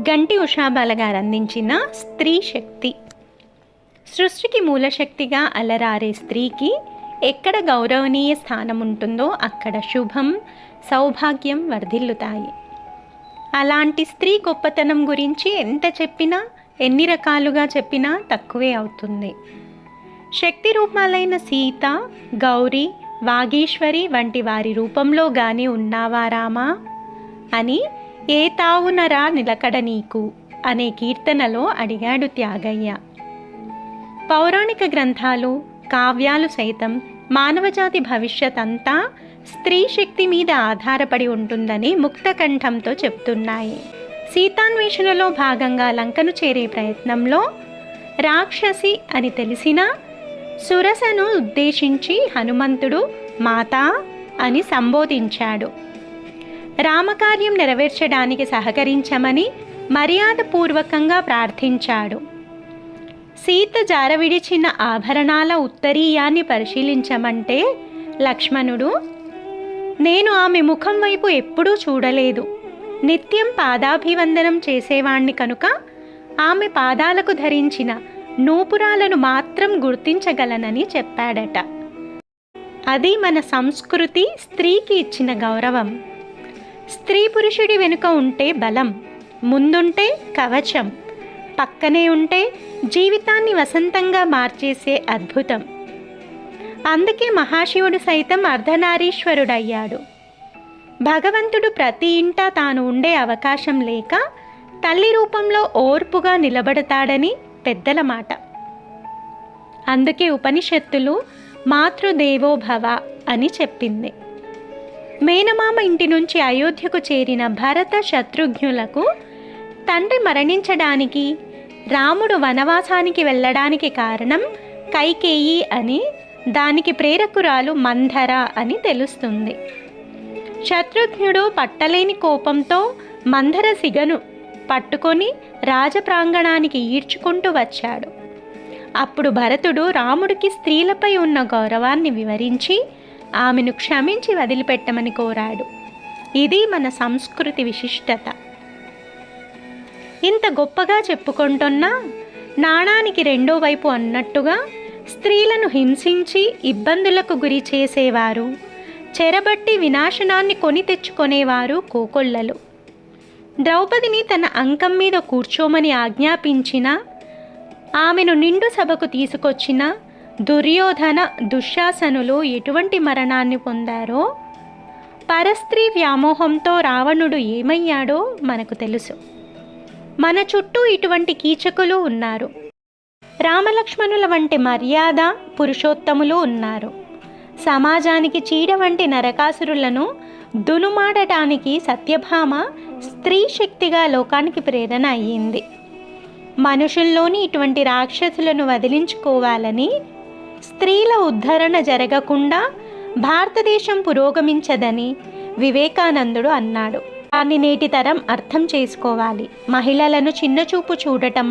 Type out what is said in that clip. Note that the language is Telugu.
గంటి ఉషాబాల గారు అందించిన స్త్రీ శక్తి. సృష్టికి మూలశక్తిగా అలరారే స్త్రీకి ఎక్కడ గౌరవనీయ స్థానం ఉంటుందో అక్కడ శుభం సౌభాగ్యం వర్ధిల్లుతాయి. అలాంటి స్త్రీ గొప్పతనం గురించి ఎంత చెప్పినా ఎన్ని రకాలుగా చెప్పినా తక్కువే అవుతుంది. శక్తి రూపాలైన సీత గౌరీ వాగీశ్వరి వంటి వారి రూపంలో గాని ఉన్నావారామా అని ఏ తావునరా నిలకడ నీకు? అనే కీర్తనలో అడిగాడు త్యాగయ్య. పౌరాణిక గ్రంథాలు కావ్యాలు సైతం మానవజాతి భవిష్యత్ అంతా స్త్రీ శక్తి మీద ఆధారపడి ఉంటుందని ముక్తకంఠంతో చెప్తున్నాయి. సీతాన్వేషణలో భాగంగా లంకను చేరే ప్రయత్నంలో రాక్షసి అని తెలిసినా సురసను ఉద్దేశించి హనుమంతుడు మాతా అని సంబోధించాడు. రామకార్యం నెరవేర్చడానికి సహకరించమని మర్యాదపూర్వకంగా ప్రార్థించాడు. సీత జారవిడిచిన ఆభరణాల ఉత్తరీయాన్ని పరిశీలించమంటే లక్ష్మణుడు నేను ఆమె ముఖం వైపు ఎప్పుడూ చూడలేదు. నిత్యం పాదాభివందనం చేసేవాణ్ణి కనుక ఆమె పాదాలకు ధరించిన నూపురాలను మాత్రం గుర్తించగలనని చెప్పాడట. అది మన సంస్కృతి స్త్రీకి ఇచ్చిన గౌరవం. స్త్రీ పురుషుడి వెనుక ఉంటే బలం ముందుంటే కవచం పక్కనే ఉంటే జీవితాన్ని వసంతంగా మార్చేసే అద్భుతం. అందుకే మహాశివుడు సైతం అర్ధనారీశ్వరుడయ్యాడు. భగవంతుడు ప్రతి ఇంట తాను ఉండే అవకాశం లేక తల్లి రూపంలో ఓర్పుగా నిలబడతాడని పెద్దల మాట. అందుకే ఉపనిషత్తులు మాతృదేవోభవ అని చెప్పింది. మేనమామ ఇంటి నుంచి అయోధ్యకు చేరిన భరత శత్రుఘ్నులకు తండ్రి మరణించడానికి రాముడు వనవాసానికి వెళ్ళడానికి కారణం కైకేయి అని దానికి ప్రేరకురాలు మంధర అని తెలుస్తుంది. శత్రుఘ్నుడు పట్టలేని కోపంతో మంధర సిగను పట్టుకొని రాజప్రాంగణానికి ఈడ్చుకుంటూ వచ్చాడు. అప్పుడు భరతుడు రాముడికి స్త్రీలపై ఉన్న గౌరవాన్ని వివరించి ఆమెను క్షమించి వదిలిపెట్టమని కోరాడు. ఇది మన సంస్కృతి విశిష్టత. ఇంత గొప్పగా చెప్పుకుంటున్నా నాణానికి రెండో వైపు అన్నట్టుగా స్త్రీలను హింసించి ఇబ్బందులకు గురి చేసేవారు చెరబట్టి వినాశనాన్ని కొని తెచ్చుకునేవారు కోకొల్లలు. ద్రౌపదిని తన అంకం మీద కూర్చోమని ఆజ్ఞాపించిన ఆమెను నిండు సభకు తీసుకొచ్చిన దుర్యోధన దుశ్శాసనులు ఎటువంటి మరణాన్ని పొందారో? పరస్త్రీ వ్యామోహంతో రావణుడు ఏమయ్యాడో మనకు తెలుసు. మన చుట్టూ ఇటువంటి కీచకులు ఉన్నారు. రామలక్ష్మణుల వంటి మర్యాద పురుషోత్తములు ఉన్నారు. సమాజానికి చీడ వంటి నరకాసురులను దునుమాడటానికి సత్యభామ స్త్రీ శక్తిగా లోకానికి ప్రేరణ అయ్యింది. మనుషుల్లోని ఇటువంటి రాక్షసులను వదిలించుకోవాలని స్త్రీల ఉద్ధరణ జరగకుండా భారతదేశం పురోగమించదని వివేకానందుడు అన్నాడు. దాన్ని నేటి తరం అర్థం చేసుకోవాలి. మహిళలను చిన్నచూపు చూడటం